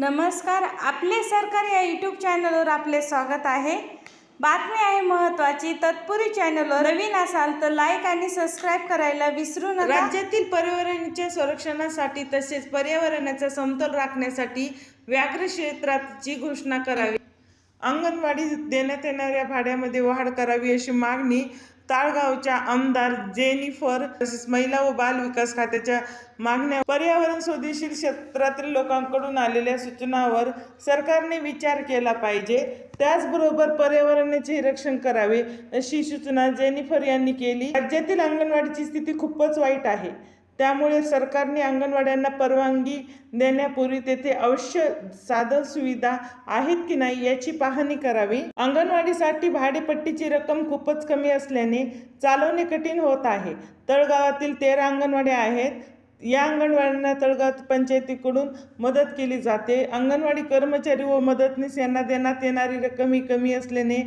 नमस्कार आपले सरकार या यूट्यूब चॅनलवर आपले स्वागत आहे. बातमी आहे महत्त्वाची तत्पुरी चॅनलवर नवीन असाल तर लाईक आणि सबस्क्राईब करायला विसरू नका. राज्यातील पर्यावरणाच्या संरक्षणासाठी तसेच पर्यावरणाचा समतोल राखण्यासाठी व्याघ्र क्षेत्राची घोषणा करावी. अंगणवाडी देण्यात येणाऱ्या भाड्यामध्ये वाढ करावी अशी मागणी ताळगावच्या आमदार जेनिफर तसेच महिला व बाल विकास खात्याच्या मागण्या पर्यावरण स्वदेशील क्षेत्रातील लोकांकडून आलेल्या सूचनावर सरकारने विचार केला पाहिजे. त्याचबरोबर पर्यावरणाचे रक्षण करावे अशी सूचना जेनिफर यांनी केली. राज्यातील अंगणवाडीची स्थिती खूपच वाईट आहे. त्यामुळे सरकारने अंगणवाड्यांना परवानगी देण्यापूर्वी तेथे अवश्य साधन सुविधा आहेत की नाही याची पाहणी करावी. अंगणवाडीसाठी भाडेपट्टीची रक्कम खूपच कमी असल्याने चालवणे कठीण होत आहे. तळगावातील तेरा अंगणवाड्या आहेत. या अंगणवाड्यांना तळगाव पंचायतीकडून मदत केली जाते. अंगणवाडी कर्मचारी व मदतनीस यांना देण्यात येणारी रक्कम ही कमी असल्याने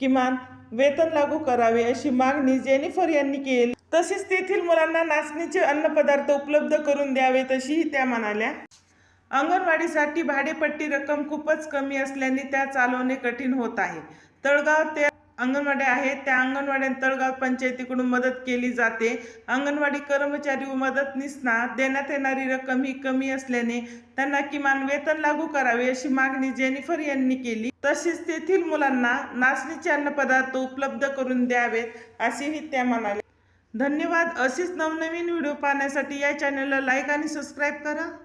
किमान वेतन लागू करावे अशी मागणी जेनिफर यांनी केली. तसेच तेथील मुलांना नाचणीचे अन्नपदार्थ उपलब्ध करून द्यावेत अशीही त्या म्हणाल्या. अंगणवाडीसाठी भाडेपट्टी रक्कम खूपच कमी असल्याने त्या चालवणे कठीण होत आहे. तळगाव ते अंगणवाड्या आहेत त्या अंगणवाड्या तळगाव पंचायतीकडून मदत केली जाते. अंगणवाडी कर्मचारी व मदतनीसना देण्यात येणारी रक्कम ही कमी असल्याने त्यांना किमान वेतन लागू करावे अशी मागणी जेनिफर यांनी केली. तसेच तेथील मुलांना नाचणीचे अन्नपदार्थ उपलब्ध करून द्यावेत असेही त्या म्हणाल्या. धन्यवाद. असेच नवनवीन व्हिडिओ पाहण्यासाठी या चॅनलला लाईक आणि सबस्क्राईब करा.